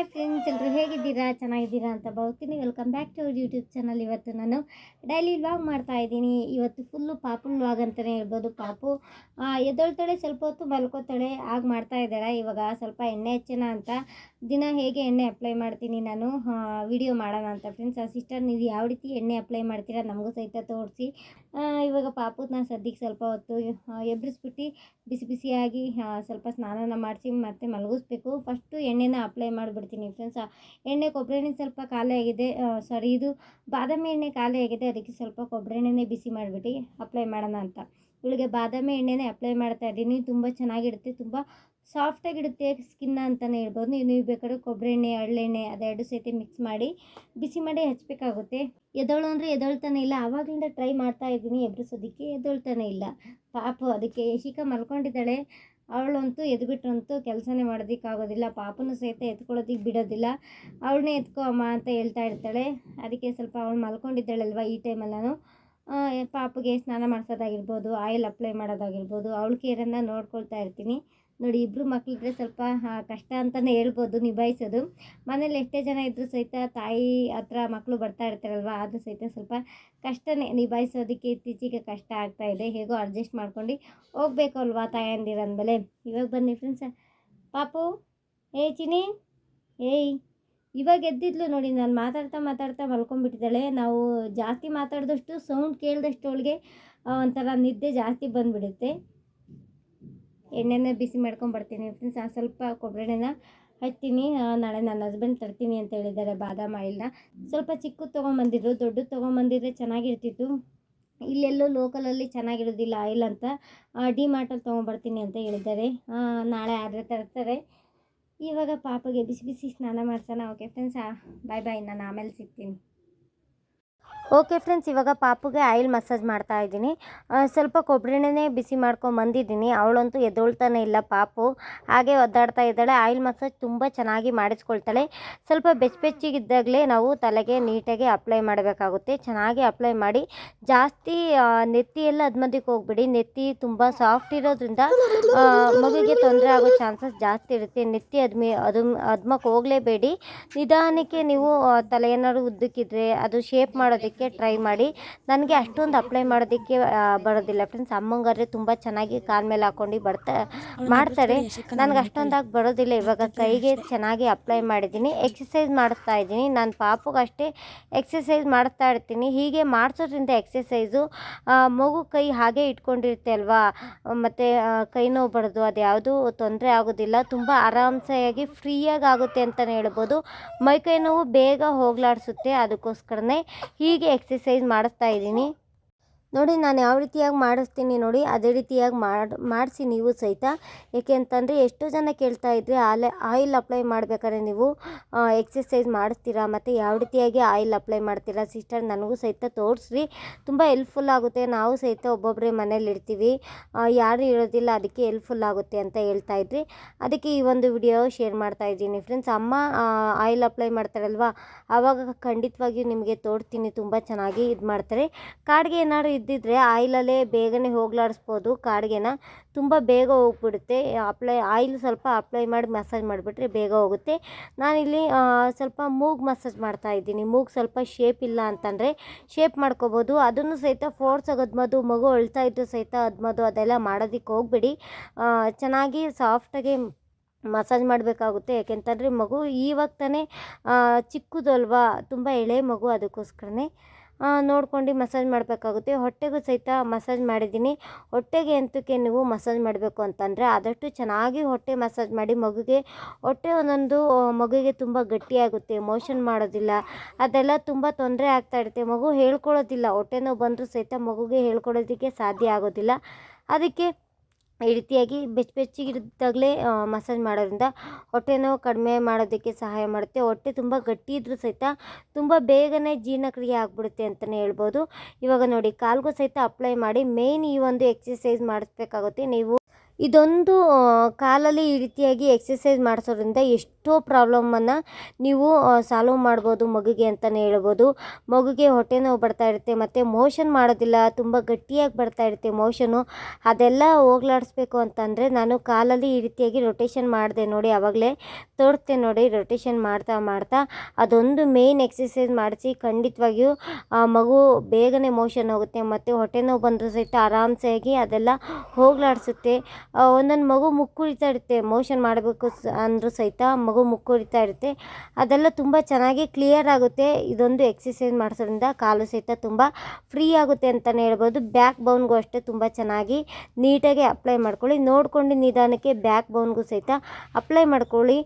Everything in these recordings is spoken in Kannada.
ಹಾಯ್ ಫ್ರೆಂಡ್ಸ್ ಎಲ್ಲರೂ ಹೇಗಿದ್ದೀರಾ? ಚೆನ್ನಾಗಿದ್ದೀರಾ ಅಂತ ಬರ್ತೀನಿ welcome back to our YouTube channel ಇವತ್ತು ನಾನು ಡೈಲಿ ವ್ಲಾಗ್ ಮಾಡ್ತಾ ಇದ್ದೀನಿ. ಇವತ್ತು ಫುಲ್ಲು ಪಾಪುನ್ ವ್ಲಾಗ್ ಅಂತಲೇ ಹೇಳ್ಬೋದು. ಪಾಪು ಎದ್ದೊಳ್ತಾಳೆ, ಸ್ವಲ್ಪ ಹೊತ್ತು ಮಲ್ಕೋತಾಳೆ ಆಗ ಮಾಡ್ತಾ ಇದ್ದಾಳೆ. ಇವಾಗ ಸ್ವಲ್ಪ ಎಣ್ಣೆ ಹಚ್ಚೋಣ ಅಂತ. ದಿನ ಹೇಗೆ ಎಣ್ಣೆ ಅಪ್ಲೈ ಮಾಡ್ತೀನಿ ನಾನು ವಿಡಿಯೋ ಮಾಡೋಣ ಅಂತ ಫ್ರೆಂಡ್ಸ್ ಆ ಸಿಸ್ಟರ್ ನೀವು ಯಾವ ರೀತಿ ಎಣ್ಣೆ ಅಪ್ಲೈ ಮಾಡ್ತೀರಾ ನಮಗೂ ಸಹಿತ ತೋರಿಸಿ. ಇವಾಗ ಪಾಪುನ ಸದ್ಯಕ್ಕೆ ಸ್ವಲ್ಪ ಹೊತ್ತು ಎಬ್ಬಿಸ್ಬಿಟ್ಟು ಬಿಸಿ ಬಿಸಿಯಾಗಿ ಸ್ವಲ್ಪ ಸ್ನಾನನ ಮಾಡಿಸಿ ಮತ್ತೆ ಮಲಗಿಸ್ಬೇಕು. ಫಸ್ಟು ಎಣ್ಣೆನ ಅಪ್ಲೈ ಮಾಡಿಬಿಡ್ತೀನಿ ಫ್ರೆಂಡ್ಸ್ ಎಣ್ಣೆ ಕೊಬ್ಬರಿ ಎಣ್ಣೆ ಸ್ವಲ್ಪ ಖಾಲಿ ಆಗಿದೆ. ಸಾರಿ ಇದು ಬಾದಾಮಿ ಎಣ್ಣೆ ಖಾಲಿ ಆಗಿದೆ. ಅದಕ್ಕೆ ಸ್ವಲ್ಪ ಕೊಬ್ಬರಿ ಎಣ್ಣೆನೇ ಬಿಸಿ ಮಾಡಿಬಿಟ್ಟು ಅಪ್ಲೈ ಮಾಡೋಣ ಅಂತ. ಇವಳಿಗೆ ಬಾದಾಮಿ ಎಣ್ಣೆನೇ ಅಪ್ಲೈ ಮಾಡ್ತಾ ಇದ್ದೀನಿ. ತುಂಬ ಚೆನ್ನಾಗಿರುತ್ತೆ. ತುಂಬ ಸಾಫ್ಟಾಗಿಡುತ್ತೆ ಸ್ಕಿನ್ನ ಅಂತಲೇ ಹೇಳ್ಬೋದು. ನೀವು ನೀವು ಬೇಕಾದ್ರೆ ಕೊಬ್ಬರಿ ಎಣ್ಣೆ ಎಳ್ಳೆಣ್ಣೆ ಅದೆರಡು ಸೇತಿ ಮಿಕ್ಸ್ ಮಾಡಿ ಬಿಸಿ ಮಾಡಿ ಹಚ್ಚಬೇಕಾಗುತ್ತೆ ಎದೋಳು ಅಂದರೆ ಎದೊಳ್ತಾನೆ ಇಲ್ಲ. ಆವಾಗಲಿಂದ ಟ್ರೈ ಮಾಡ್ತಾ ಇದ್ದೀನಿ ಎಬ್ರಿಸೋದಕ್ಕೆ. ಎದೊಳ್ತಾನೆ ಇಲ್ಲ. ಪಾಪು ಅದಕ್ಕೆ ಯಶಿಕಾ ಮಲ್ಕೊಂಡಿದ್ದಾಳೆ. ಅವಳಂತೂ ಎದ್ಬಿಟ್ರಂತೂ ಕೆಲಸನೇ ಮಾಡೋದಕ್ಕಾಗೋದಿಲ್ಲ. ಪಾಪನೂ ಸಹಿತ ಎತ್ಕೊಳ್ಳೋದಕ್ಕೆ ಬಿಡೋದಿಲ್ಲ. ಅವಳನ್ನೇ ಎತ್ಕೋ ಅಮ್ಮ ಅಂತ ಹೇಳ್ತಾ ಇರ್ತಾಳೆ. ಅದಕ್ಕೆ ಸ್ವಲ್ಪ ಅವಳು ಮಲ್ಕೊಂಡಿದ್ದಾಳಲ್ವ ಈ ಟೈಮಲ್ಲೂ ಪಾಪುಗೆ ಸ್ನಾನ ಮಾಡಿಸೋದಾಗಿರ್ಬೋದು, ಆಯಿಲ್ ಅಪ್ಲೈ ಮಾಡೋದಾಗಿರ್ಬೋದು. ಅವಳ ಕೇರನ್ನು ನೋಡ್ಕೊಳ್ತಾ ಇರ್ತೀನಿ. ನೋಡಿ ಇಬ್ಬರು ಮಕ್ಕಳಿದ್ರೆ ಸ್ವಲ್ಪ ಕಷ್ಟ ಅಂತಲೇ ಹೇಳ್ಬೋದು, ನಿಭಾಯಿಸೋದು. ಮನೇಲಿ ಎಷ್ಟೇ ಜನ ಇದ್ದರೂ ಸಹಿತ ತಾಯಿ ಹತ್ರ ಮಕ್ಕಳು ಬರ್ತಾ ಇರ್ತಾರಲ್ವ ಅದು ಸಹಿತ ಸ್ವಲ್ಪ ಕಷ್ಟನೇ ನಿಭಾಯಿಸೋದಕ್ಕೆ ಇತ್ತೀಚೆಗೆ ಕಷ್ಟ ಆಗ್ತಾಯಿದೆ ಹೇಗೋ ಅಡ್ಜಸ್ಟ್ ಮಾಡ್ಕೊಂಡು ಹೋಗ್ಬೇಕು ಅಲ್ವಾ ಅಂದಮೇಲೆ ಇವಾಗ ಬನ್ನಿ ಫ್ರೆಂಡ್ಸ್ ಪಾಪು, ಏ ಚಿನಿ ಏಯ್, ಇವಾಗ ಎದ್ದಿದ್ಲು ನೋಡಿ, ನಾನು ಮಾತಾಡ್ತಾ ಮಾತಾಡ್ತಾ ಮಲ್ಕೊಂಡ್ಬಿಟ್ಟಿದ್ದಾಳೆ. ನಾವು ಜಾಸ್ತಿ ಮಾತಾಡಿದಷ್ಟು ಸೌಂಡ್ ಕೇಳಿದಷ್ಟು ಅವಳಿಗೆ ಒಂಥರ ನಿದ್ದೆ ಜಾಸ್ತಿ ಬಂದುಬಿಡುತ್ತೆ. ಎಣ್ಣೆನ ಬಿಸಿ ಮಾಡ್ಕೊಂಬರ್ತೀನಿ ಫ್ರೆಂಡ್ಸ್ ಆ ಸ್ವಲ್ಪ ಎಣ್ಣೆನ ಹಚ್ತೀನಿ ನಾಳೆ ನನ್ನ ಹಸ್ಬೆಂಡ್ ತರ್ತೀನಿ ಅಂತ ಹೇಳಿದ್ದಾರೆ ಬಾದಾಮ್ ಆಯಿಲ್ನ. ಸ್ವಲ್ಪ ಚಿಕ್ಕದು ತೊಗೊಂಬಂದಿದ್ರು ದೊಡ್ಡದು ತೊಗೊಂಬಂದಿದ್ರೆ ಚೆನ್ನಾಗಿರ್ತಿತ್ತು. ಇಲ್ಲೆಲ್ಲೋ ಲೋಕಲಲ್ಲಿ ಚೆನ್ನಾಗಿರೋದಿಲ್ಲ ಆಯಿಲ್ ಅಂತ ಡಿ ಮಾರ್ಟಲ್ಲಿ ತೊಗೊಂಬರ್ತೀನಿ ಅಂತ ಹೇಳಿದ್ದಾರೆ ನಾಳೆ ಆದರೆ ತರ್ತಾರೆ. ಇವಾಗ ಪಾಪಗೆ ಬಿಸಿ ಬಿಸಿ ಸ್ನಾನ ಮಾಡ್ಸೋಣ. ಓಕೆ ಫ್ರೆಂಡ್ಸ್ ಬಾಯ್ ಬಾಯ್ ನಾನು ಆಮೇಲೆ ಸಿಗ್ತೀನಿ. ಓಕೆ ಫ್ರೆಂಡ್ಸ್ ಇವಾಗ ಪಾಪುಗೆ ಆಯಿಲ್ ಮಸಾಜ್ ಮಾಡ್ತಾ ಇದ್ದೀನಿ. ಸ್ವಲ್ಪ ಕೊಬ್ಬರಿ ಎಣ್ಣೆನೇ ಬಿಸಿ ಮಾಡ್ಕೊಂಡು ಬಂದಿದ್ದೀನಿ. ಅವಳಂತೂ ಎದ್ದೊಳ್ತಾನೆ ಇಲ್ಲ ಪಾಪು. ಹಾಗೆ ಒದ್ದಾಡ್ತಾ ಇದ್ದಾಳೆ. ಆಯಿಲ್ ಮಸಾಜ್ ತುಂಬ ಚೆನ್ನಾಗಿ ಮಾಡಿಸ್ಕೊಳ್ತಾಳೆ. ಸ್ವಲ್ಪ ಬೆಚ್ಚ ಬೆಚ್ಚಗಿದ್ದಾಗಲೇ ನಾವು ತಲೆಗೆ ನೀಟಾಗಿ ಅಪ್ಲೈ ಮಾಡಬೇಕಾಗುತ್ತೆ. ಚೆನ್ನಾಗಿ ಅಪ್ಲೈ ಮಾಡಿ. ಜಾಸ್ತಿ ನೆತ್ತಿ ಎಲ್ಲ ಅದ್ಮದಿಕ್ಕೆ ಹೋಗ್ಬಿಡಿ. ನೆತ್ತಿ ತುಂಬ ಸಾಫ್ಟ್ ಇರೋದ್ರಿಂದ ಮಗುಗೆ ತೊಂದರೆ ಆಗೋ ಚಾನ್ಸಸ್ ಜಾಸ್ತಿ ಇರುತ್ತೆ. ನೆತ್ತಿ ಅದ್ಮಿ ಅದು ಅದ್ಮಕ್ಕೆ ಹೋಗಲೇಬೇಡಿ. ನಿಧಾನಕ್ಕೆ ನೀವು ತಲೆ ಏನಾದ್ರು ಉದ್ದಕ್ಕಿದ್ರೆ, ಅದು ಶೇಪ್ ಮಾಡೋದಕ್ಕೆ ಟ್ರೈ ಮಾಡಿ. ನನಗೆ ಅಷ್ಟೊಂದು ಅಪ್ಲೈ ಮಾಡೋದಕ್ಕೆ ಬರೋದಿಲ್ಲ. ಫ್ರೆಂಡ್ಸ್ ಅಮ್ಮಂಗಾದ್ರೆ ತುಂಬ ಚೆನ್ನಾಗಿ ಕಾಲ ಮೇಲೆ ಹಾಕೊಂಡು ಬರ್ತಾ ಮಾಡ್ತಾರೆ. ನನಗೆ ಅಷ್ಟೊಂದಾಗಿ ಬರೋದಿಲ್ಲ. ಇವಾಗ ಕೈಗೆ ಚೆನ್ನಾಗಿ ಅಪ್ಲೈ ಮಾಡಿದ್ದೀನಿ ಎಕ್ಸಸೈಸ್ ಮಾಡಿಸ್ತಾ ಇದ್ದೀನಿ. ನಾನು ಪಾಪಗಷ್ಟೇ ಅಷ್ಟೇ ಎಕ್ಸಸೈಸ್ ಮಾಡ್ತಾ ಇರ್ತೀನಿ. ಹೀಗೆ ಮಾಡಿಸೋದ್ರಿಂದ ಎಕ್ಸಸೈಸು ಮಗು ಕೈ ಹಾಗೆ ಇಟ್ಕೊಂಡಿರುತ್ತೆ ಅಲ್ವಾ? ಮತ್ತು ಕೈ ನೋವು ಬರೋದು ಅದು ಯಾವುದೂ ತೊಂದರೆ ಆಗೋದಿಲ್ಲ. ತುಂಬ ಆರಾಮ್ಸೆಯಾಗಿ ಫ್ರೀಯಾಗಿ ಆಗುತ್ತೆ ಅಂತಲೇ ಹೇಳ್ಬೋದು. ಮೈಕೈ ನೋವು ಬೇಗ ಹೋಗ್ಲಾಡಿಸುತ್ತೆ. ಅದಕ್ಕೋಸ್ಕರನೇ ಹೀಗೆ ಎಕ್ಸಸೈಸ್ ಮಾಡಿಸ್ತಾ ಇದ್ದೀನಿ. ನೋಡಿ, ನಾನು ಯಾವ ರೀತಿಯಾಗಿ ಮಾಡಿಸ್ತೀನಿ ನೋಡಿ, ಅದೇ ರೀತಿಯಾಗಿ ಮಾಡಿ, ಮಾಡಿಸಿ ನೀವು ಸಹಿತ. ಏಕೆ ಅಂತಂದರೆ, ಎಷ್ಟೋ ಜನ ಕೇಳ್ತಾ ಇದ್ದರೆ ಆಲೆ, ಆಯಿಲ್ ಅಪ್ಲೈ ಮಾಡ್ಬೇಕಾದ್ರೆ ನೀವು ಎಕ್ಸಸೈಸ್ ಮಾಡಿಸ್ತೀರಾ ಮತ್ತು ಯಾವ ರೀತಿಯಾಗಿ ಆಯಿಲ್ ಅಪ್ಲೈ ಮಾಡ್ತೀರಾ ಸಿಸ್ಟರ್ ನನಗೂ ಸಹಿತ ತೋರಿಸ್ರಿ. ತುಂಬ ಹೆಲ್ಪ್ಫುಲ್ ಆಗುತ್ತೆ. ನಾವು ಸಹಿತ ಒಬ್ಬೊಬ್ಬರೇ ಮನೇಲಿ ಇರ್ತೀವಿ. ಯಾರು ಇರೋದಿಲ್ಲ, ಅದಕ್ಕೆ ಹೆಲ್ಪ್ಫುಲ್ ಆಗುತ್ತೆ ಅಂತ ಹೇಳ್ತಾ ಇದ್ರಿ. ಅದಕ್ಕೆ ಈ ಒಂದು ವಿಡಿಯೋ ಶೇರ್ ಮಾಡ್ತಾ ಇದ್ದೀನಿ ಫ್ರೆಂಡ್ಸ್. ಅಮ್ಮ ಆಯಿಲ್ ಅಪ್ಲೈ ಮಾಡ್ತಾರಲ್ವಾ? ಆವಾಗ ಖಂಡಿತವಾಗಿಯೂ ನಿಮಗೆ ತೋರಿಸ್ತೀನಿ. ತುಂಬ ಚೆನ್ನಾಗಿ ಇದು ಮಾಡ್ತಾರೆ. ಕಾಡಿಗೆ ಏನಾದ್ರು ಇದ್ದಿದ್ರೆ ಆಯಿಲಲ್ಲೇ ಬೇಗನೆ ಹೋಗಲಾಡಿಸ್ಬೋದು ಕಾಡಿಗೆನ. ತುಂಬ ಬೇಗ ಹೋಗ್ಬಿಡುತ್ತೆ. ಅಪ್ಲೈ, ಆಯಿಲ್ ಸ್ವಲ್ಪ ಅಪ್ಲೈ ಮಾಡಿ ಮಸಾಜ್ ಮಾಡಿಬಿಟ್ರೆ ಬೇಗ ಹೋಗುತ್ತೆ. ನಾನಿಲ್ಲಿ ಸ್ವಲ್ಪ ಮೂಗ್ ಮಸಾಜ್ ಮಾಡ್ತಾ ಇದ್ದೀನಿ. ಮೂಗ್ ಸ್ವಲ್ಪ ಶೇಪ್ ಇಲ್ಲ ಅಂತಂದರೆ ಶೇಪ್ ಮಾಡ್ಕೋಬೋದು. ಅದನ್ನು ಸಹಿತ ಫೋರ್ಸ್ ಅದ್ಮದು, ಮಗು ಅಳ್ತಾ ಇದ್ದು ಸಹಿತ ಅದ್ಮದು, ಅದೆಲ್ಲ ಮಾಡೋದಕ್ಕೆ ಹೋಗ್ಬೇಡಿ. ಚೆನ್ನಾಗಿ ಸಾಫ್ಟಾಗಿ ಮಸಾಜ್ ಮಾಡಬೇಕಾಗುತ್ತೆ. ಯಾಕೆಂತಂದರೆ ಮಗು ಇವಾಗ ತಾನೇ ಚಿಕ್ಕದಲ್ವಾ ತುಂಬ ಎಳೆ ಮಗು ಅದಕ್ಕೋಸ್ಕರನೇ. ನೋಡ್ಕೊಂಡು ಮಸಾಜ್ ಮಾಡಬೇಕಾಗುತ್ತೆ. ಹೊಟ್ಟೆಗೂ ಸಹಿತ ಮಸಾಜ್ ಮಾಡಿದ್ದೀನಿ. ಹೊಟ್ಟೆಗೆ ಎಂತಕ್ಕೆ ನೀವು ಮಸಾಜ್ ಮಾಡಬೇಕು ಅಂತಂದರೆ ಆದಷ್ಟು ಚೆನ್ನಾಗಿ ಹೊಟ್ಟೆ ಮಸಾಜ್ ಮಾಡಿ ಮಗುಗೆ, ಹೊಟ್ಟೆ ಒಂದೊಂದು ಮಗುಗೆ ತುಂಬ ಗಟ್ಟಿಯಾಗುತ್ತೆ, ಮೋಷನ್ ಮಾಡೋದಿಲ್ಲ, ಅದೆಲ್ಲ ತುಂಬ ತೊಂದರೆ ಆಗ್ತಾ ಇರುತ್ತೆ. ಮಗು ಹೇಳ್ಕೊಳ್ಳೋದಿಲ್ಲ, ಹೊಟ್ಟೆ ನೋವು ಬಂದರೂ ಸಹಿತ ಮಗುಗೆ ಹೇಳ್ಕೊಡೋದಕ್ಕೆ ಸಾಧ್ಯ ಆಗೋದಿಲ್ಲ. ಅದಕ್ಕೆ ಈ ರೀತಿಯಾಗಿ ಬೆಚ್ಚ ಬೆಚ್ಚಗಿದ್ದಾಗಲೇ ಮಸಾಜ್ ಮಾಡೋದ್ರಿಂದ ಹೊಟ್ಟೆ ನೋವು ಕಡಿಮೆ ಮಾಡೋದಕ್ಕೆ ಸಹಾಯ ಮಾಡುತ್ತೆ. ಹೊಟ್ಟೆ ತುಂಬ ಗಟ್ಟಿ ಇದ್ದರೂ ಸಹಿತ ತುಂಬ ಬೇಗನೆ ಜೀರ್ಣಕ್ರಿಯೆ ಆಗಿಬಿಡುತ್ತೆ ಅಂತಲೇ ಹೇಳ್ಬೋದು. ಇವಾಗ ನೋಡಿ, ಕಾಲ್ಗೂ ಸಹಿತ ಅಪ್ಲೈ ಮಾಡಿ, ಮೇಯ್ನ್ ಈ ಒಂದು ಎಕ್ಸಸೈಸ್ ಮಾಡಿಸ್ಬೇಕಾಗುತ್ತೆ. ನೀವು ಇದೊಂದು ಕಾಲಲ್ಲಿ ಈ ರೀತಿಯಾಗಿ ಎಕ್ಸಸೈಸ್ ಮಾಡಿಸೋದ್ರಿಂದ ಎಷ್ಟೋ ಪ್ರಾಬ್ಲಮನ್ನು ನೀವು ಸಾಲ್ವ್ ಮಾಡ್ಬೋದು ಮಗುಗೆ ಅಂತಲೇ ಹೇಳ್ಬೋದು. ಮಗುಗೆ ಹೊಟ್ಟೆ ನೋವು ಬರ್ತಾ ಇರುತ್ತೆ, ಮತ್ತು ಮೋಷನ್ ಮಾಡೋದಿಲ್ಲ, ತುಂಬ ಗಟ್ಟಿಯಾಗಿ ಬರ್ತಾ ಇರುತ್ತೆ ಮೋಷನು ಅದೆಲ್ಲ ಹೋಗ್ಲಾಡಿಸ್ಬೇಕು ಅಂತಂದರೆ ನಾನು ಕಾಲಲ್ಲಿ ಈ ರೀತಿಯಾಗಿ ರೊಟೇಷನ್ ಮಾಡಿದೆ ನೋಡಿ ಆವಾಗಲೇ ತೋರ್ತೆ ನೋಡಿ ರೊಟೇಷನ್ ಮಾಡ್ತಾ ಮಾಡ್ತಾ ಅದೊಂದು ಮೇಯ್ನ್ ಎಕ್ಸಸೈಸ್ ಮಾಡಿಸಿ ಖಂಡಿತವಾಗಿಯೂ ಮಗು ಬೇಗನೆ ಮೋಷನ್ ಹೋಗುತ್ತೆ, ಮತ್ತು ಹೊಟ್ಟೆ ನೋವು ಬಂದರೂ ಸಹಿತ ಆರಾಮ್ಸೆಯಾಗಿ ಅದೆಲ್ಲ ಹೋಗ್ಲಾಡಿಸುತ್ತೆ. ಒಂದೊಂದು ಮಗು ಮುಕ್ಕುರಿತಾ ಇರುತ್ತೆ ಮೋಷನ್ ಮಾಡಬೇಕು ಅಂದರೂ ಸಹಿತ ಮಗು ಮುಕ್ಕುರಿತಾ ಇರುತ್ತೆ. ಅದೆಲ್ಲ ತುಂಬ ಚೆನ್ನಾಗಿ ಕ್ಲಿಯರ್ ಆಗುತ್ತೆ. ಇದೊಂದು ಎಕ್ಸಸೈಸ್ ಮಾಡಿಸೋದ್ರಿಂದ ಕಾಲು ಸಹಿತ ತುಂಬ ಫ್ರೀ ಆಗುತ್ತೆ ಅಂತಲೇ ಹೇಳ್ಬೋದು. ಬ್ಯಾಕ್ ಬೌನ್ಗೂ ಅಷ್ಟೇ ತುಂಬ ಚೆನ್ನಾಗಿ ನೀಟಾಗಿ ಅಪ್ಲೈ ಮಾಡ್ಕೊಳ್ಳಿ. ನೋಡ್ಕೊಂಡು ನಿಧಾನಕ್ಕೆ ಬ್ಯಾಕ್ ಬೌನ್ಗೂ ಸಹಿತ ಅಪ್ಲೈ ಮಾಡ್ಕೊಳ್ಳಿ.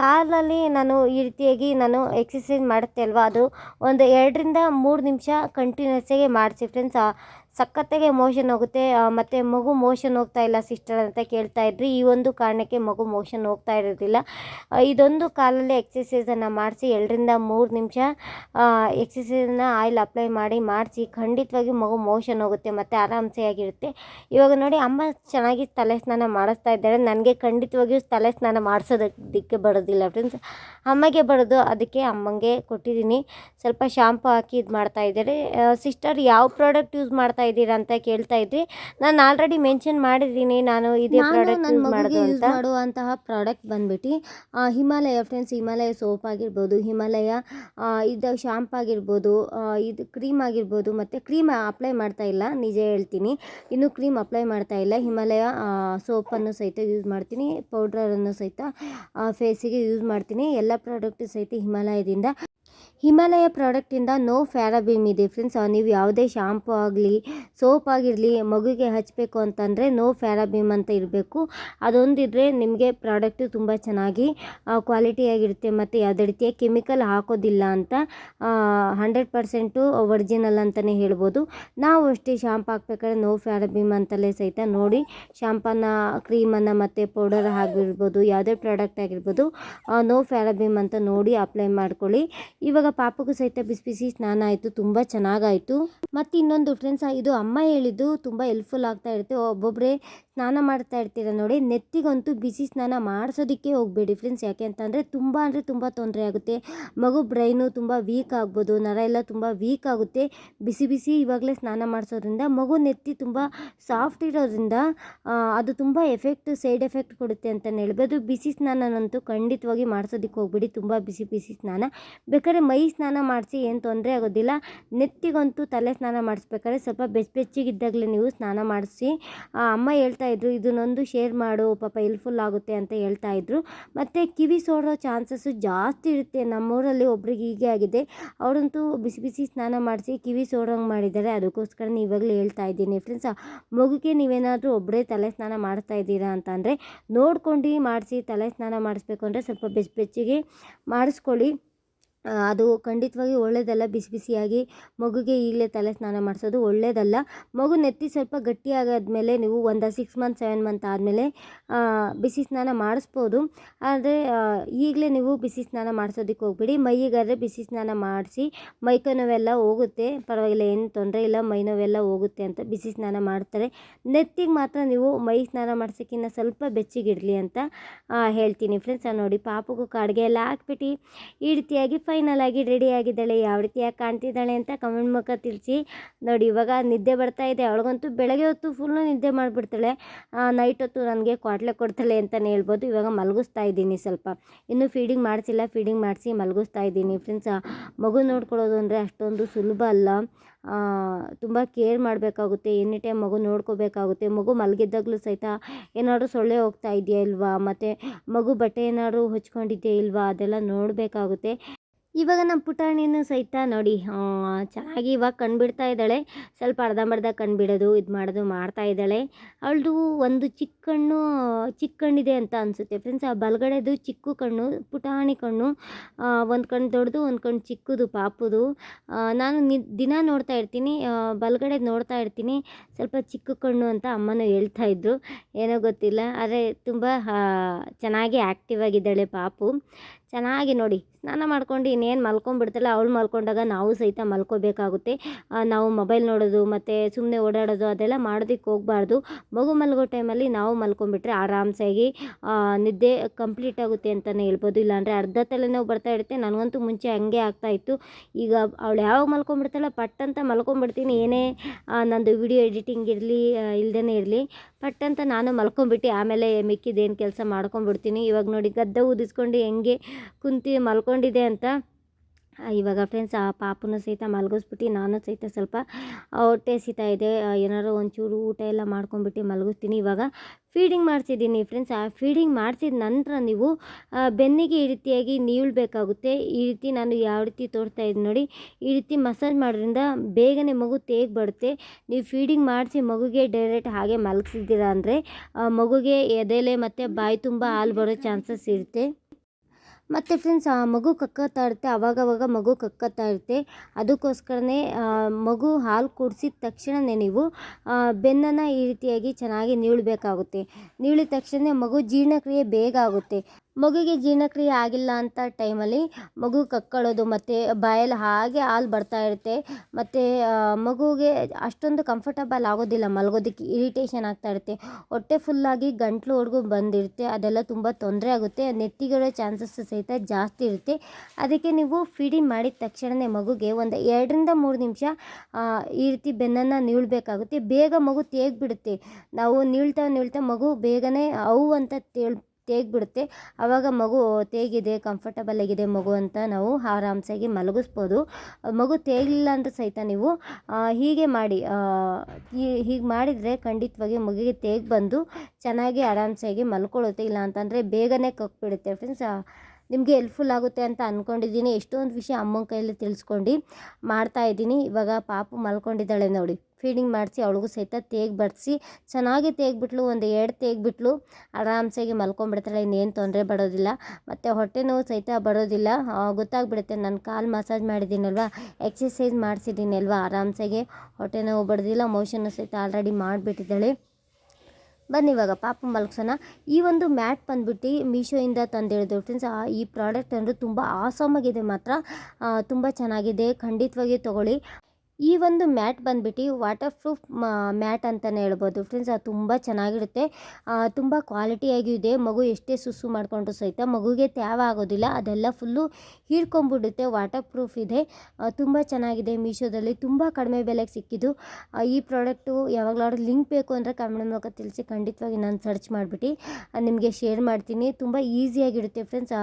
ಕಾಲಲ್ಲಿ ನಾನು ಈ ರೀತಿಯಾಗಿ ನಾನು ಎಕ್ಸಸೈಸ್ ಮಾಡುತ್ತೆ ಅಲ್ವಾ ಅದು ಒಂದು ಎರಡರಿಂದ ಮೂರು ನಿಮಿಷ ಕಂಟಿನ್ಯೂಸ್ಸಾಗಿ ಮಾಡಿಸಿ ಫ್ರೆಂಡ್ಸ್ ಸಖತ್ತಾಗೆ ಮೋಷನ್ ಹೋಗುತ್ತೆ. ಮತ್ತು ಮಗು ಮೋಷನ್ ಹೋಗ್ತಾ ಇಲ್ಲ ಸಿಸ್ಟರ್ ಅಂತ ಕೇಳ್ತಾ ಇದ್ರಿ. ಈ ಒಂದು ಕಾರಣಕ್ಕೆ ಮಗು ಮೋಷನ್ ಹೋಗ್ತಾ ಇರೋದಿಲ್ಲ. ಇದೊಂದು ಕಾಲಲ್ಲಿ ಎಕ್ಸಸೈಸನ್ನು ಮಾಡಿಸಿ ಎರಡರಿಂದ ಮೂರು ನಿಮಿಷ ಎಕ್ಸಸೈಸನ್ನ ಆಯಿಲ್ ಅಪ್ಲೈ ಮಾಡಿ, ಮಾಡಿಸಿ ಖಂಡಿತವಾಗಿ ಮಗು ಮೋಷನ್ ಹೋಗುತ್ತೆ, ಮತ್ತು ಆರಾಮ್ಸೆಯಾಗಿರುತ್ತೆ. ಇವಾಗ ನೋಡಿ, ಅಮ್ಮ ಚೆನ್ನಾಗಿ ತಲೆ ಸ್ನಾನ ಮಾಡಿಸ್ತಾ ಇದ್ದಾರೆ. ನನಗೆ ಖಂಡಿತವಾಗಿಯೂ ತಲೆ ಸ್ನಾನ ಮಾಡಿಸೋದಕ್ಕೆ ಬರೋದಿಲ್ಲ ಫ್ರೆಂಡ್ಸ್ ಅಮ್ಮಗೆ ಬರೋದು, ಅದಕ್ಕೆ ಅಮ್ಮಂಗೆ ಕೊಟ್ಟಿದ್ದೀನಿ. ಸ್ವಲ್ಪ ಶಾಂಪು ಹಾಕಿ ಇದು ಮಾಡ್ತಾ ಇದ್ದಾರೆ ಸಿಸ್ಟರ್ ಯಾವ ಪ್ರಾಡಕ್ಟ್ ಯೂಸ್ ಮಾಡ್ತಾ ಇದ್ದೀರಾ ಅಂತ ಕೇಳ್ತಾ ಇದ್ರಿ ನಾನು ಆಲ್ರೆಡಿ ಮೆನ್ಷನ್ ಮಾಡಿದ್ದೀನಿ ನಾನು ಇದೇ ಪ್ರಾಡಕ್ಟ್ ಯೂಸ್ ಮಾಡೋದು ಅಂತ. ಮಾಡುವಂತಹ ಪ್ರಾಡಕ್ಟ್ ಬಂದ್ಬಿಟ್ಟು ಹಿಮಾಲಯ ಫ್ರೆಂಡ್ಸ್ ಹಿಮಾಲಯ ಸೋಪ್ ಆಗಿರ್ಬೋದು ಹಿಮಾಲಯ ಇದು ಶಾಂಪ್ ಆಗಿರ್ಬೋದು ಇದು ಕ್ರೀಮ್ ಆಗಿರ್ಬೋದು ಮತ್ತು ಕ್ರೀಮ್ ಅಪ್ಲೈ ಮಾಡ್ತಾ ಇಲ್ಲ ನಿಜ ಹೇಳ್ತೀನಿ. ಇನ್ನು ಕ್ರೀಮ್ ಅಪ್ಲೈ ಮಾಡ್ತಾ ಇಲ್ಲ. ಹಿಮಾಲಯ ಸೋಪನ್ನು ಸಹಿತ ಯೂಸ್ ಮಾಡ್ತೀನಿ ಪೌಡ್ರನ್ನು ಸಹಿತ ಫೇಸಿಗೆ ಯೂಸ್ ಮಾಡ್ತೀನಿ. ಎಲ್ಲ ಪ್ರಾಡಕ್ಟ್ ಸಹಿತ ಹಿಮಾಲಯದಿಂದ. ಹಿಮಾಲಯ ಪ್ರಾಡಕ್ಟಿಂದ ನೋ ಫ್ಯಾರಬೀಮ್ ಇದೆ ಫ್ರೆಂಡ್ಸ್. ನೀವು ಯಾವುದೇ ಶಾಂಪು ಆಗಲಿ, ಸೋಪ್ ಆಗಿರಲಿ ಮಗುಗೆ ಹಚ್ಚಬೇಕು ಅಂತಂದರೆ ನೋ ಫ್ಯಾರಬೀಮ್ ಅಂತ ಇರಬೇಕು. ಅದೊಂದಿದ್ರೆ ನಿಮಗೆ ಪ್ರಾಡಕ್ಟು ತುಂಬ ಚೆನ್ನಾಗಿ ಕ್ವಾಲಿಟಿಯಾಗಿರುತ್ತೆ ಮತ್ತು ಯಾವುದೇ ರೀತಿಯ ಕೆಮಿಕಲ್ ಹಾಕೋದಿಲ್ಲ ಅಂತ ಹಂಡ್ರೆಡ್ ಪರ್ಸೆಂಟು ಒರಿಜಿನಲ್ ಅಂತಲೇ ಹೇಳ್ಬೋದು. ನಾವು ಅಷ್ಟೇ ಶಾಂಪು ಹಾಕ್ಬೇಕಾದ್ರೆ ನೋ ಫ್ಯಾರಬೀಮ್ ಅಂತಲೇ ಸಹಿತ ನೋಡಿ ಶಾಂಪನ್ನ ಕ್ರೀಮನ್ನು ಮತ್ತು ಪೌಡರ್ ಆಗಿರ್ಬೋದು, ಯಾವುದೇ ಪ್ರಾಡಕ್ಟ್ ಆಗಿರ್ಬೋದು ನೋ ಫ್ಯಾರಬೀಮ್ ಅಂತ ನೋಡಿ ಅಪ್ಲೈ ಮಾಡ್ಕೊಳ್ಳಿ. ಇವಾಗ ಪಾಪಗೂ ಸಹಿತ ಬಿಸಿ ಬಿಸಿ ಸ್ನಾನ ಆಯಿತು, ತುಂಬ ಚೆನ್ನಾಗಾಯಿತು. ಮತ್ತು ಇನ್ನೊಂದು ಫ್ರೆಂಡ್ಸ್ ಇದು ಅಮ್ಮ ಹೇಳಿದ್ದು ತುಂಬ ಹೆಲ್ಪ್ಫುಲ್ ಆಗ್ತಾ ಇರುತ್ತೆ. ಒಬ್ಬೊಬ್ಬರೇ ಸ್ನಾನ ಮಾಡ್ತಾ ಇರ್ತೀರ ನೋಡಿ, ನೆತ್ತಿಗಂತೂ ಬಿಸಿ ಸ್ನಾನ ಮಾಡಿಸೋದಕ್ಕೆ ಹೋಗಬೇಡಿ ಫ್ರೆಂಡ್ಸ್ ಯಾಕೆ ಅಂತಂದರೆ ತುಂಬ ಅಂದರೆ ತುಂಬ ತೊಂದರೆ ಆಗುತ್ತೆ. ಮಗು ಬ್ರೈನು ತುಂಬ ವೀಕ್ ಆಗ್ಬೋದು, ನರ ಎಲ್ಲ ತುಂಬ ವೀಕ್ ಆಗುತ್ತೆ. ಬಿಸಿ ಬಿಸಿ ಇವಾಗಲೇ ಸ್ನಾನ ಮಾಡಿಸೋದ್ರಿಂದ ಮಗು ನೆತ್ತಿ ತುಂಬ ಸಾಫ್ಟ್ ಇರೋದ್ರಿಂದ ಅದು ತುಂಬ ಎಫೆಕ್ಟ್ ಸೈಡ್ ಎಫೆಕ್ಟ್ ಕೊಡುತ್ತೆ ಅಂತಲೇ ಹೇಳ್ಬೋದು. ಬಿಸಿ ಸ್ನಾನನಂತೂ ಖಂಡಿತವಾಗಿ ಮಾಡಿಸೋದಕ್ಕೆ ಹೋಗ್ಬೇಡಿ. ತುಂಬ ಬಿಸಿ ಬಿಸಿ ಸ್ನಾನ. ಬೇಕಾದ್ರೆ ಮೈ ಸ್ನಾನ ಮಾಡಿಸಿ ಏನು ತೊಂದರೆ ಆಗೋದಿಲ್ಲ. ನೆತ್ತಿಗಂತೂ ತಲೆ ಸ್ನಾನ ಮಾಡಿಸ್ಬೇಕಾದ್ರೆ ಸ್ವಲ್ಪ ಬೆಚ್ಚಬೆಚ್ಚಿಗಿದ್ದಾಗಲೇ ನೀವು ಸ್ನಾನ ಮಾಡಿಸಿ. ಅಮ್ಮ ಹೇಳ್ತಾ ಇದ್ರು ಇದನ್ನೊಂದು ಶೇರ್ ಮಾಡು, ಪಾಪ ಹೆಲ್ಪ್ಫುಲ್ ಆಗುತ್ತೆ ಅಂತ ಹೇಳ್ತಾ ಇದ್ರು. ಮತ್ತು ಕಿವಿ ಸೋಡೋ ಚಾನ್ಸಸ್ಸು ಜಾಸ್ತಿ ಇರುತ್ತೆ. ನಮ್ಮೂರಲ್ಲಿ ಒಬ್ರಿಗೆ ಹೀಗೆ ಆಗಿದೆ. ಅವರಂತೂ ಬಿಸಿ ಬಿಸಿ ಸ್ನಾನ ಮಾಡಿಸಿ ಕಿವಿ ಸೋಡೋಂಗೆ ಮಾಡಿದ್ದಾರೆ. ಅದಕ್ಕೋಸ್ಕರ ಇವಾಗಲೇ ಹೇಳ್ತಾ ಇದ್ದೀನಿ. ಫ್ರೆಂಡ್ಸ್ ಮಗುಗೆ ನೀವೇನಾದರೂ ಒಬ್ಬರೇ ತಲೆ ಸ್ನಾನ ಮಾಡ್ತಾ ಇದ್ದೀರಾ ಅಂತ ಅಂದರೆ ನೋಡ್ಕೊಂಡು ಮಾಡಿಸಿ ತಲೆ ಸ್ನಾನ ಮಾಡಿಸ್ಬೇಕು ಅಂದರೆ ಸ್ವಲ್ಪ ಬೆಚ್ಚ ಬೆಚ್ಚಗೆ ಮಾಡಿಸ್ಕೊಳ್ಳಿ. ಅದು ಖಂಡಿತವಾಗಿ ಒಳ್ಳೆಯದಲ್ಲ ಬಿಸಿ ಬಿಸಿಯಾಗಿ ಮಗುಗೆ ಈಗಲೇ ತಲೆ ಸ್ನಾನ ಮಾಡಿಸೋದು ಒಳ್ಳೆಯದಲ್ಲ ಮಗು ನೆತ್ತಿ ಸ್ವಲ್ಪ ಗಟ್ಟಿ ಆಗಾದ್ಮೇಲೆ ನೀವು ಒಂದು ಸಿಕ್ಸ್ ಮಂತ್ ಸೆವೆನ್ ಮಂತ್ ಆದಮೇಲೆ ಬಿಸಿ ಸ್ನಾನ ಮಾಡಿಸ್ಬೋದು. ಆದರೆ ಈಗಲೇ ನೀವು ಬಿಸಿ ಸ್ನಾನ ಮಾಡಿಸೋದಕ್ಕೆ ಹೋಗ್ಬಿಡಿ. ಮೈಗಾದರೆ ಬಿಸಿ ಸ್ನಾನ ಮಾಡಿಸಿ ಮೈಕೈ ನೋವೆಲ್ಲ ಹೋಗುತ್ತೆ. ಪರವಾಗಿಲ್ಲ, ಏನು ತೊಂದರೆ ಇಲ್ಲ. ಮೈ ನೋವೆಲ್ಲ ಹೋಗುತ್ತೆ ಅಂತ ಬಿಸಿ ಸ್ನಾನ ಮಾಡ್ತಾರೆ. ನೆತ್ತಿಗೆ ಮಾತ್ರ ನೀವು ಮೈ ಸ್ನಾನ ಮಾಡಿಸೋಕ್ಕಿಂತ ಸ್ವಲ್ಪ ಬೆಚ್ಚಗಿಡಲಿ ಅಂತ ಹೇಳ್ತೀನಿ. ಫ್ರೆಂಡ್ಸ್ ನೋಡಿ, ಪಾಪಗೂ ಕಾಡಿಗೆ ಎಲ್ಲ ಹಾಕ್ಬಿಟ್ಟು ಈ ರೀತಿಯಾಗಿ ಫೈನಲ್ ಆಗಿ ರೆಡಿ ಆಗಿದ್ದಾಳೆ. ಯಾವ ರೀತಿಯಾಗಿ ಕಾಣ್ತಿದ್ದಾಳೆ ಅಂತ ಕಮೆಂಟ್ ಮೂಲಕ ತಿಳಿಸಿ. ನೋಡಿ, ಇವಾಗ ನಿದ್ದೆ ಬರ್ತಾ ಇದೆ. ಅವಳಿಗಂತೂ ಬೆಳಗ್ಗೆ ಹೊತ್ತು ಫುಲ್ಲು ನಿದ್ದೆ ಮಾಡಿಬಿಡ್ತಾಳೆ. ನೈಟ್ ಹೊತ್ತು ನನಗೆ ಕ್ವಾಟ್ಲೆ ಕೊಡ್ತಾಳೆ ಅಂತಲೇ ಹೇಳ್ಬೋದು. ಇವಾಗ ಮಲಗಿಸ್ತಾ ಇದ್ದೀನಿ ಸ್ವಲ್ಪ. ಇನ್ನೂ ಫೀಡಿಂಗ್ ಮಾಡಿಸಿಲ್ಲ. ಫೀಡಿಂಗ್ ಮಾಡಿಸಿ ಮಲಗಿಸ್ತಾ ಇದ್ದೀನಿ. ಫ್ರೆಂಡ್ಸ್ ಮಗು ನೋಡ್ಕೊಳ್ಳೋದು ಅಂದರೆ ಅಷ್ಟೊಂದು ಸುಲಭ ಅಲ್ಲ. ತುಂಬ ಕೇರ್ ಮಾಡಬೇಕಾಗುತ್ತೆ. ಎನಿ ಟೈಮ್ ಮಗು ನೋಡ್ಕೋಬೇಕಾಗುತ್ತೆ. ಮಗು ಮಲಗಿದ್ದಾಗಲೂ ಸಹಿತ ಏನಾದರೂ ಸೊಳ್ಳೆ ಹೋಗ್ತಾ ಇದೆಯಾ ಇಲ್ವಾ? ಮತ್ತು ಮಗು ಬಟ್ಟೆ ಏನಾದರೂ ಹೊಚ್ಕೊಂಡಿದೆಯಾ ಇಲ್ವಾ? ಅದೆಲ್ಲ ನೋಡಬೇಕಾಗುತ್ತೆ. ಇವಾಗ ನಮ್ಮ ಪುಟಾಣಿನೂ ಸಹಿತ ನೋಡಿ ಚೆನ್ನಾಗಿ ಇವಾಗ ಕಣ್ಬಿಡ್ತಾ ಇದ್ದಾಳೆ. ಸ್ವಲ್ಪ ಅರ್ಧಂಬರ್ಧ ಕಣ್ಬಿಡೋದು ಇದು ಮಾಡೋದು ಮಾಡ್ತಾ ಇದ್ದಾಳೆ. ಅವಳದು ಒಂದು ಚಿಕ್ಕ ಕಣ್ಣು, ಚಿಕ್ಕ ಕಣ್ಣಿದೆ ಅಂತ ಅನಿಸುತ್ತೆ. ಫ್ರೆಂಡ್ಸ್ ಆ ಬಲಗಡೆದು ಚಿಕ್ಕ ಕಣ್ಣು, ಪುಟಾಣಿ ಕಣ್ಣು ಒಂದು ಕಣ್ಣು ದೊಡ್ಡದು, ಒಂದು ಕಣ್ಣು ಚಿಕ್ಕದು, ಪಾಪದು. ನಾನು ನಿ, ದಿನ ನೋಡ್ತಾ ಇರ್ತೀನಿ ಬಲಗಡೆ ನೋಡ್ತಾ ಇರ್ತೀನಿ. ಸ್ವಲ್ಪ ಚಿಕ್ಕ ಕಣ್ಣು ಅಂತ ಅಮ್ಮನೂ ಹೇಳ್ತಾ ಇದ್ರು. ಏನೋ ಗೊತ್ತಿಲ್ಲ, ಆದರೆ ತುಂಬ ಚೆನ್ನಾಗಿ ಆ್ಯಕ್ಟಿವ್ ಆಗಿದ್ದಾಳೆ ಪಾಪು. ಚೆನ್ನಾಗಿ ನೋಡಿ. ಸ್ನಾನ ಮಾಡ್ಕೊಂಡು ಇನ್ನೇನು ಏನು ಮಲ್ಕೊಂಡ್ಬಿಡ್ತಾಳೆ, ಅವಳು ಮಲ್ಕೊಂಡಾಗ ನಾವು ಸಹಿತ ಮಲ್ಕೋಬೇಕಾಗುತ್ತೆ. ನಾವು ಮೊಬೈಲ್ ನೋಡೋದು ಮತ್ತು ಸುಮ್ಮನೆ ಓಡಾಡೋದು ಅದೆಲ್ಲ ಮಾಡೋದಕ್ಕೆ ಹೋಗಬಾರ್ದು. ಮಗು ಮಲ್ಗೋ ಟೈಮಲ್ಲಿ ನಾವು ಮಲ್ಕೊಂಡ್ಬಿಟ್ರೆ ಆರಾಮ್ಸಾಗಿ ನಿದ್ದೆ ಕಂಪ್ಲೀಟ್ ಆಗುತ್ತೆ ಅಂತಲೇ ಹೇಳ್ಬೋದು. ಇಲ್ಲಾಂದರೆ ಅರ್ಧ ತಲೆನೋವು ಬರ್ತಾ ಇರುತ್ತೆ. ನನಗಂತೂ ಮುಂಚೆ ಹಂಗೆ ಆಗ್ತಾಯಿತ್ತು ಈಗ ಅವಳು ಯಾವಾಗ ಮಲ್ಕೊಂಡ್ಬಿಡ್ತಾಳೆ ಪಟ್ ಅಂತ ಮಲ್ಕೊಂಡ್ಬಿಡ್ತೀನಿ ಏನೇ ನಂದು ವಿಡಿಯೋ ಎಡಿಟಿಂಗ್ ಇರಲಿ ಇಲ್ಲದೇ ಇರಲಿ. ಪಟ್ ಅಂತ ನಾನು ಮಲ್ಕೊಂಡ್ಬಿಟ್ಟು ಆಮೇಲೆ ಮಿಕ್ಕಿದ್ದೇನು ಕೆಲಸ ಮಾಡ್ಕೊಂಡ್ಬಿಡ್ತೀನಿ ಇವಾಗ ನೋಡಿ ಗದ್ದೆ ಉದಿಸ್ಕೊಂಡು ಹೆಂಗೆ ಕುಂತಿ ಮಲ್ಕೊಂಡಿದೆ ಅಂತ ಇವಾಗ ಫ್ರೆಂಡ್ಸ್ ಆ ಪಾಪುನ ಸಹಿತ ಮಲಗಿಸ್ಬಿಟ್ಟು ನಾನು ಸಹಿತ ಸ್ವಲ್ಪ ಹೊಟ್ಟೆ ಸೀತಾ ಇದೆ. ಏನಾರು ಒಂಚೂರು ಊಟ ಎಲ್ಲ ಮಾಡ್ಕೊಂಡ್ಬಿಟ್ಟು ಮಲಗಿಸ್ತೀನಿ. ಇವಾಗ ಫೀಡಿಂಗ್ ಮಾಡಿಸಿದ್ದೀನಿ ಫ್ರೆಂಡ್ಸ್ ಆ ಫೀಡಿಂಗ್ ಮಾಡಿಸಿದ ನಂತರ ನೀವು ಬೆನ್ನಿಗೆ ಈ ರೀತಿಯಾಗಿ ನೀಳ್ಬೇಕಾಗುತ್ತೆ ಈ ರೀತಿ ನಾನು ಯಾವ ರೀತಿ ತೋರ್ತಾ ಇದ್ದೀನಿ ನೋಡಿ. ಈ ರೀತಿ ಮಸಾಜ್ ಮಾಡೋದ್ರಿಂದ ಬೇಗನೆ ಮಗು ತೇಗ್ ಬರುತ್ತೆ. ನೀವು ಫೀಡಿಂಗ್ ಮಾಡಿಸಿ ಮಗುಗೆ ಡೈರೆಕ್ಟ್ ಹಾಗೆ ಮಲಗಿಸಿದ್ದೀರಾ ಅಂದರೆ ಮಗುಗೆ ಎದೆಲೆ ಮತ್ತು ಬಾಯಿ ತುಂಬ ಹಾಲು ಬರೋ ಚಾನ್ಸಸ್ ಇರುತ್ತೆ. ಮತ್ತು ಫ್ರೆಂಡ್ಸ್ ಆ ಮಗು ಕಕ್ಕತ್ತಾ ಇರುತ್ತೆ ಆವಾಗವಾಗ ಮಗು ಕಕ್ಕತ್ತಾ ಇರುತ್ತೆ. ಅದಕ್ಕೋಸ್ಕರನೇ ಮಗು ಹಾಲು ಕುಡಿಸಿದ ತಕ್ಷಣವೇ ನೀವು ಬೆನ್ನನ್ನು ಈ ರೀತಿಯಾಗಿ ಚೆನ್ನಾಗಿ ನೀಳಬೇಕಾಗುತ್ತೆ. ನೀಳಿದ ತಕ್ಷಣ ಮಗು ಜೀರ್ಣಕ್ರಿಯೆ ಬೇಗ ಆಗುತ್ತೆ. ಮಗುಗೆ ಜೀರ್ಣಕ್ರಿಯೆ ಆಗಿಲ್ಲ ಅಂತ ಟೈಮಲ್ಲಿ ಮಗು ಕಕ್ಕಳೋದು ಮತ್ತು ಬಾಯಲ್ಲಿ ಹಾಗೆ ಹಾಲು ಬರ್ತಾ ಇರುತ್ತೆ. ಮತ್ತು ಮಗುಗೆ ಅಷ್ಟೊಂದು ಕಂಫರ್ಟಬಲ್ ಆಗೋದಿಲ್ಲ, ಮಲಗೋದಕ್ಕೆ ಇರಿಟೇಷನ್ ಆಗ್ತಾ ಇರುತ್ತೆ. ಹೊಟ್ಟೆ ಫುಲ್ಲಾಗಿ ಗಂಟ್ಲುವರೆಗೂ ಬಂದಿರುತ್ತೆ, ಅದೆಲ್ಲ ತುಂಬ ತೊಂದರೆ ಆಗುತ್ತೆ ನೆತ್ತಿಗಿರೋ ಚಾನ್ಸಸ್ ಸಹಿತ ಜಾಸ್ತಿ ಇರುತ್ತೆ. ಅದಕ್ಕೆ ನೀವು ಫೀಡಿಂಗ್ ಮಾಡಿದ ತಕ್ಷಣವೇ ಮಗುಗೆ ಒಂದು ಎರಡರಿಂದ ಮೂರು ನಿಮಿಷ ಈ ರೀತಿ ಬೆನ್ನನ್ನು ನೀಳಬೇಕಾಗುತ್ತೆ. ಬೇಗ ಮಗು ತೇಗ್ಬಿಡುತ್ತೆ. ನಾವು ನೀಳ್ತಾ ನೀಳ್ತಾ ಮಗು ಬೇಗನೆ ಅವು ಅಂತ ತೇಳ್ ತೇಗ್ಬಿಡುತ್ತೆ. ಆವಾಗ ಮಗು ತೇಗಿದೆ ಕಂಫರ್ಟಬಲ್ ಆಗಿದೆ ಮಗು ಅಂತ ನಾವು ಆರಾಮ್ಸಾಗಿ ಮಲಗಿಸ್ಬೋದು. ಮಗು ತೇಗಲಿಲ್ಲ ಅಂತ ಸಹಿತ ನೀವು ಹೀಗೆ ಮಾಡಿ ಹೀಗೆ ಮಾಡಿದರೆ ಖಂಡಿತವಾಗಿ ಮಗುಗೆ ತೇಗ್ ಬಂದು ಚೆನ್ನಾಗಿ ಆರಾಮ್ಸಾಗಿ ಮಲ್ಕೊಳ್ಳುತ್ತೆ. ಇಲ್ಲ ಅಂತಂದರೆ ಬೇಗನೆ ಕಕ್ಬಿಡುತ್ತೆ. ಫ್ರೆಂಡ್ಸ್ ನಿಮಗೆ ಹೆಲ್ಪ್ಫುಲ್ ಆಗುತ್ತೆ ಅಂತ ಅಂದ್ಕೊಂಡಿದ್ದೀನಿ ಎಷ್ಟೊಂದು ವಿಷಯ ಅಮ್ಮನ ಕೈಯಲ್ಲಿ ತಿಳಿಸ್ಕೊಂಡು ಮಾಡ್ತಾ ಇದ್ದೀನಿ. ಇವಾಗ ಪಾಪು ಮಲ್ಕೊಂಡಿದ್ದಾಳೆ ನೋಡಿ. ಫೀಡಿಂಗ್ ಮಾಡಿಸಿ ಅವಳಿಗೂ ಸಹಿತ ತೇಗ್ ಬಡಿಸಿ ಚೆನ್ನಾಗಿ ತೇಗ್ಬಿಟ್ಲು ಒಂದು ಎರಡು ತೇಗ್ಬಿಟ್ಲು ಆರಾಮ್ಸಾಗಿ ಮಲ್ಕೊಂಡ್ಬಿಡ್ತಾಳೆ, ಇನ್ನೇನು ತೊಂದರೆ ಬರೋದಿಲ್ಲ. ಮತ್ತು ಹೊಟ್ಟೆ ನೋವು ಸಹಿತ ಬರೋದಿಲ್ಲ. ಗೊತ್ತಾಗ್ಬಿಡುತ್ತೆ, ನಾನು ಕಾಲು ಮಸಾಜ್ ಮಾಡಿದ್ದೀನಲ್ವಾ? ಎಕ್ಸಸೈಸ್ ಮಾಡಿಸಿದ್ದೀನಿ ಅಲ್ವಾ ಆರಾಮ್ಸಾಗಿ ಹೊಟ್ಟೆ ನೋವು ಬಡ್ದಿಲ್ಲ ಮೋಷನ್ನು ಸಹಿತ ಆಲ್ರೆಡಿ ಮಾಡಿಬಿಟ್ಟಿದ್ದಾಳೆ. ಬನ್ನಿ ಇವಾಗ ಪಾಪ ಮಲಗ್ಸೋಣ. ಈ ಒಂದು ಮ್ಯಾಟ್ ಬಂದ್ಬಿಟ್ಟು ಮೀಶೋಯಿಂದ ತಂದಿಳಿದು ಫ್ರೆಂಡ್ಸ್ ಈ ಪ್ರಾಡಕ್ಟ್ ಅಂದರೆ ತುಂಬ ಆಸಾಮಾಗಿದೆ ಮಾತ್ರ. ತುಂಬ ಚೆನ್ನಾಗಿದೆ. ಖಂಡಿತವಾಗಿ ತೊಗೊಳ್ಳಿ. ಈ ಒಂದು ಮ್ಯಾಟ್ ಬಂದ್ಬಿಟ್ಟು ವಾಟರ್ ಪ್ರೂಫ್ ಮ್ಯಾಟ್ ಅಂತಲೇ ಹೇಳ್ಬೋದು. ಫ್ರೆಂಡ್ಸ್, ಅದು ತುಂಬ ಚೆನ್ನಾಗಿರುತ್ತೆ. ತುಂಬ ಕ್ವಾಲಿಟಿಯಾಗಿಯೂ ಇದೆ ಮಗು ಎಷ್ಟೇ ಸುಸ್ಸು ಮಾಡಿಕೊಂಡ್ರು ಸಹಿತ ಮಗುಗೆ ತ್ಯಾವ ಆಗೋದಿಲ್ಲ. ಅದೆಲ್ಲ ಫುಲ್ಲು ಹೀರ್ಕೊಂಬಿಡುತ್ತೆ. ವಾಟರ್ ಪ್ರೂಫ್ ಇದೆ ತುಂಬ ಚೆನ್ನಾಗಿದೆ ಮೀಶೋದಲ್ಲಿ. ತುಂಬ ಕಡಿಮೆ ಬೆಲೆಗೆ ಸಿಕ್ಕಿದ್ದು. ಈ ಪ್ರಾಡಕ್ಟು ಯಾವಾಗಲಾದ್ರೂ ಲಿಂಕ್ ಬೇಕು ಅಂದರೆ ಕಮೆಂಟ್ ಮೂಲಕ ತಿಳಿಸಿ. ಖಂಡಿತವಾಗಿ ನಾನು ಸರ್ಚ್ ಮಾಡಿಬಿಟ್ಟು ನಿಮಗೆ ಶೇರ್ ಮಾಡ್ತೀನಿ. ತುಂಬ ಈಸಿಯಾಗಿರುತ್ತೆ ಫ್ರೆಂಡ್ಸ್.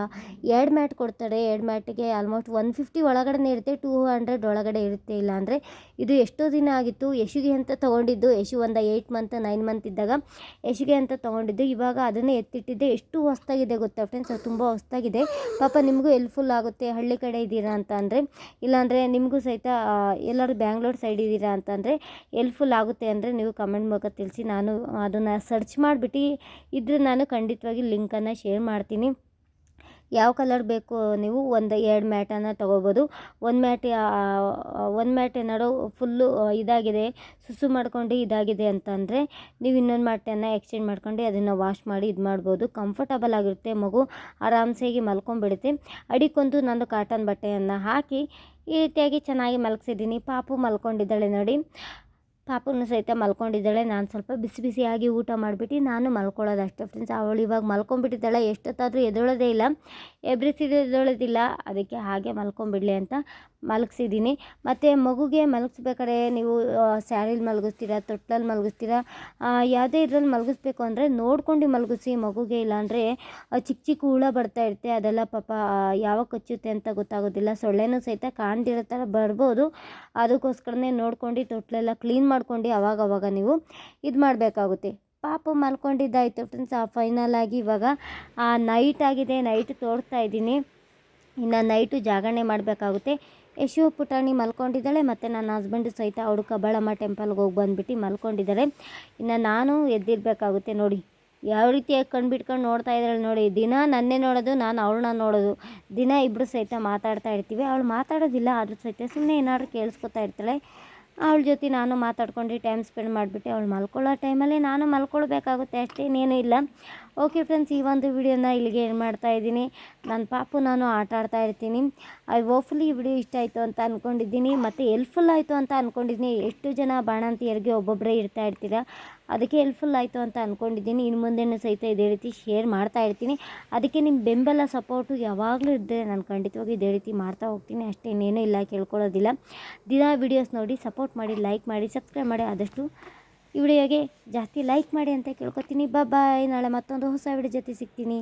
ಎರಡು ಮ್ಯಾಟ್ ಕೊಡ್ತಾರೆ. ಎರಡು ಮ್ಯಾಟಿಗೆ ಆಲ್ಮೋಸ್ಟ್ ಒನ್ ಫಿಫ್ಟಿ ಒಳಗಡೆ ಇರುತ್ತೆ. ಟೂ ಹಂಡ್ರೆಡ್ ಒಳಗಡೆ ಇರುತ್ತೆ. ಇಲ್ಲ ಅಂದರೆ ಇದು ಎಷ್ಟೋ ದಿನ ಆಗಿತ್ತು. ಯಶುಗೆ ಅಂತ ತೊಗೊಂಡಿದ್ದು? ಯಶು ಒಂದು ಏಯ್ಟ್ ಮಂತ್, ನೈನ್ ಮಂತ್ ಇದ್ದಾಗ ಯಶುಗೆ ಅಂತ ತೊಗೊಂಡಿದ್ದು? ಇವಾಗ ಅದನ್ನೇ ಎತ್ತಿಟ್ಟಿದ್ದೆ. ಎಷ್ಟು ಹೊಸ್ತಾಗಿದೆ ಗೊತ್ತಾ ಫ್ರೆಂಡ್ಸ್ ಅದು ತುಂಬ ಹೊಸ್ತಾಗಿದೆ. ಪಾಪ ನಿಮಗೂ ಹೆಲ್ಪ್ಫುಲ್ ಆಗುತ್ತೆ. ಹಳ್ಳಿ ಕಡೆ ಇದ್ದೀರಾ ಅಂತ ಅಂದರೆ, ಇಲ್ಲಾಂದರೆ ನಿಮಗೂ ಸಹಿತ ಎಲ್ಲರೂ ಬ್ಯಾಂಗ್ಳೂರ್ ಸೈಡ್ ಇದ್ದೀರಾ ಅಂತಂದರೆ ಹೆಲ್ಪ್ಫುಲ್ ಆಗುತ್ತೆ ಅಂದರೆ ನೀವು ಕಮೆಂಟ್ ಮೂಲಕ ತಿಳಿಸಿ. ನಾನು ಅದನ್ನು ಸರ್ಚ್ ಮಾಡಿಬಿಟ್ಟು ಇದ್ದರೆ ನಾನು ಖಂಡಿತವಾಗಿ ಲಿಂಕನ್ನು ಶೇರ್ ಮಾಡ್ತೀನಿ. ಯಾವ ಕಲರ್ ಬೇಕು ನೀವು ಒಂದು ಎರಡು ಮ್ಯಾಟನ್ನು ತೊಗೋಬೋದು. ಒಂದು ಮ್ಯಾಟ್ ಒಂದು ಮ್ಯಾಟ್ ಏನಾದ್ರು ಫುಲ್ಲು ಇದಾಗಿದೆ, ಸುಸು ಮಾಡ್ಕೊಂಡು ಇದಾಗಿದೆ ಅಂತಂದರೆ ನೀವು ಇನ್ನೊಂದು ಮ್ಯಾಟನ್ನು ಎಕ್ಸ್ಚೇಂಜ್ ಮಾಡ್ಕೊಂಡು ಅದನ್ನು ವಾಶ್ ಮಾಡಿ ಇದು ಮಾಡ್ಬೋದು. ಕಂಫರ್ಟಬಲ್ ಆಗಿರುತ್ತೆ ಮಗು, ಆರಾಮ್ಸಾಗಿ ಮಲ್ಕೊಂಡ್ಬಿಡುತ್ತೆ. ಅಡಿಕೊಂದು ನಾನು ಕಾಟನ್ ಬಟ್ಟೆಯನ್ನು ಹಾಕಿ, ಈ ರೀತಿಯಾಗಿ ಚೆನ್ನಾಗಿ ಮಲಗಿಸಿದ್ದೀನಿ. ಪಾಪು ಮಲ್ಕೊಂಡಿದ್ದಾಳೆ ನೋಡಿ. ಪಾಪುನು ಸಹಿತ ಮಲ್ಕೊಂಡಿದ್ದಾಳೆ. ನಾನು ಸ್ವಲ್ಪ ಬಿಸಿ ಬಿಸಿಯಾಗಿ ಊಟ ಮಾಡಿಬಿಟ್ಟು ನಾನು ಮಲ್ಕೊಳ್ಳೋದು ಅಷ್ಟೇ ಫ್ರೆಂಡ್ಸ್ ಅವಳು ಇವಾಗ ಮಲ್ಕೊಂಡ್ಬಿಟ್ಟಿದ್ದಾಳೆ. ಎಷ್ಟೊತ್ತಾದರೂ ಎದೊಳೋದೇ ಇಲ್ಲ. ಎಬ್ರಿಸಿದ ಎದೊಳೋದಿಲ್ಲ ಅದಕ್ಕೆ ಹಾಗೆ ಮಲ್ಕೊಂಬಿಡಲಿ ಅಂತ ಮಲಗಿಸಿದ್ದೀನಿ. ಮತ್ತು ಮಗುಗೆ ಮಲಗಿಸ್ಬೇಕಾದ್ರೆ ನೀವು ಸ್ಯಾರಿಲಿ ಮಲಗಿಸ್ತೀರಾ ತೊಟ್ಲಲ್ಲಿ ಮಲಗಿಸ್ತೀರಾ ಆ, ಯಾವುದೇ ಇದ್ರಲ್ಲಿ ಮಲಗಿಸ್ಬೇಕು ಅಂದರೆ ನೋಡ್ಕೊಂಡು ಮಲಗಿಸಿ ಮಗುಗೆ ಇಲ್ಲಾಂದರೆ ಚಿಕ್ಕ ಚಿಕ್ಕ ಹುಳ ಬರ್ತಾ ಇರುತ್ತೆ ಅದೆಲ್ಲ ಪಾಪ ಆ, ಯಾವಾಗ ಕಚ್ಚುತ್ತೆ ಅಂತ ಗೊತ್ತಾಗೋದಿಲ್ಲ. ಸೊಳ್ಳೆನೂ ಸಹಿತ ಕಾಣ್ದಿರೋ ಥರ ಬರ್ಬೋದು. ಅದಕ್ಕೋಸ್ಕರನೇ ನೋಡ್ಕೊಂಡು ತೊಟ್ಲೆಲ್ಲ ಕ್ಲೀನ್ ಮಾಡ್ಕೊಂಡು ಅವಾಗ ಅವಾಗ ನೀವು ಇದು ಮಾಡಬೇಕಾಗುತ್ತೆ. ಪಾಪ ಮಲ್ಕೊಂಡಿದ್ದಾಯಿತು ಫ್ರೆಂಡ್ಸ್ ಫೈನಲ್ ಆಗಿ ಇವಾಗ ನೈಟ್ ಆಗಿದೆ ನೈಟ್ ತೋರಿಸ್ತಾ ಇದ್ದೀನಿ. ಇನ್ನು ನೈಟು ಜಾಗರಣೆ ಮಾಡಬೇಕಾಗುತ್ತೆ. ಯಶು ಪುಟಾಣಿ ಮಲ್ಕೊಂಡಿದ್ದಾಳೆ ಮತ್ತು ನನ್ನ ಹಸ್ಬೆಂಡು ಸಹಿತ ಅವಳು ಕಬ್ಬಾಳಮ್ಮ ಟೆಂಪಲ್ಗೆ ಹೋಗಿ ಬಂದುಬಿಟ್ಟು ಮಲ್ಕೊಂಡಿದ್ದಾಳೆ ಇನ್ನು ನಾನು ಎದ್ದಿರಬೇಕಾಗುತ್ತೆ ನೋಡಿ. ಯಾವ ರೀತಿಯಾಗಿ ಕಣ್ಣು ನೋಡ್ತಾ ಇದ್ದಾಳೆ ನೋಡಿ. ದಿನ ನನ್ನೇ ನೋಡೋದು, ನಾನು ಅವಳನ್ನ ನೋಡೋದು. ದಿನ ಇಬ್ಬರು ಸಹಿತ ಮಾತಾಡ್ತಾ ಇರ್ತೀವಿ. ಅವಳು ಮಾತಾಡೋದಿಲ್ಲ, ಆದರೂ ಸಹಿತ ಸುಮ್ಮನೆ ಏನಾದರೂ ಕೇಳಿಸ್ಕೊತಾ ಇರ್ತಾಳೆ. ಅವಳ ಜೊತೆ ನಾನು ಮಾತಾಡ್ಕೊಂಡು ಟೈಮ್ ಸ್ಪೆಂಡ್ ಮಾಡಿಬಿಟ್ಟು ಅವಳು ಮಲ್ಕೊಳ್ಳೋ ಟೈಮಲ್ಲಿ ನಾನು ಮಲ್ಕೊಳ್ಬೇಕಾಗುತ್ತೆ. ಅಷ್ಟೇ ಇನ್ನೇನು ಇಲ್ಲ. ಓಕೆ ಫ್ರೆಂಡ್ಸ್ ಈ ಒಂದು ವಿಡಿಯೋನ ಇಲ್ಲಿಗೆ ಏನು ಮಾಡ್ತಾ ಇದ್ದೀನಿ. ನನ್ನ ಪಾಪು, ನಾನು ಆಟ ಆಡ್ತಾ ಇರ್ತೀನಿ. ಐ ಹೋಪ್ಫುಲಿ ಈ ವಿಡಿಯೋ ಇಷ್ಟ ಆಯಿತು ಅಂತ ಅಂದ್ಕೊಂಡಿದ್ದೀನಿ ಮತ್ತು ಹೆಲ್ಪ್ಫುಲ್ ಆಯಿತು ಅಂತ ಅಂದ್ಕೊಂಡಿದ್ದೀನಿ ಎಷ್ಟು ಜನ ಬಾಣಂತಿಯರಿಗೆ ಒಬ್ಬೊಬ್ಬರೇ ಇರ್ತಾ ಇರ್ತೀರ, ಅದಕ್ಕೆ ಹೆಲ್ಪ್ಫುಲ್ ಆಯಿತು ಅಂತ ಅಂದ್ಕೊಂಡಿದ್ದೀನಿ ಇನ್ನು ಮುಂದೆನೂ ಸಹಿತ ಇದೇ ರೀತಿ ಶೇರ್ ಮಾಡ್ತಾ ಇರ್ತೀನಿ. ಅದಕ್ಕೆ ನಿಮ್ಮ ಬೆಂಬಲ ಸಪೋರ್ಟು ಯಾವಾಗಲೂ ಇದ್ದರೆ ನಾನು ಖಂಡಿತವಾಗಿ ಇದೇ ರೀತಿ ಮಾಡ್ತಾ ಹೋಗ್ತೀನಿ. ಅಷ್ಟೇ ಇನ್ನೇನೂ ಇಲ್ಲ, ಕೇಳ್ಕೊಳ್ಳೋದಿಲ್ಲ. ದಿನ ವೀಡಿಯೋಸ್ ನೋಡಿ ಸಪೋರ್ಟ್ ಮಾಡಿ ಲೈಕ್ ಮಾಡಿ ಸಬ್ಸ್ಕ್ರೈಬ್ ಮಾಡಿ, ಆದಷ್ಟು ಈ ವಿಡಿಯೋಗೆ ಜಾಸ್ತಿ ಲೈಕ್ ಮಾಡಿ ಅಂತ ಕೇಳ್ಕೊತೀನಿ. ಬಾಯ್ ನಾಳೆ ಮತ್ತೊಂದು ಹೊಸ ವಿಡಿಯೋ ಜೊತೆ ಸಿಗ್ತೀನಿ.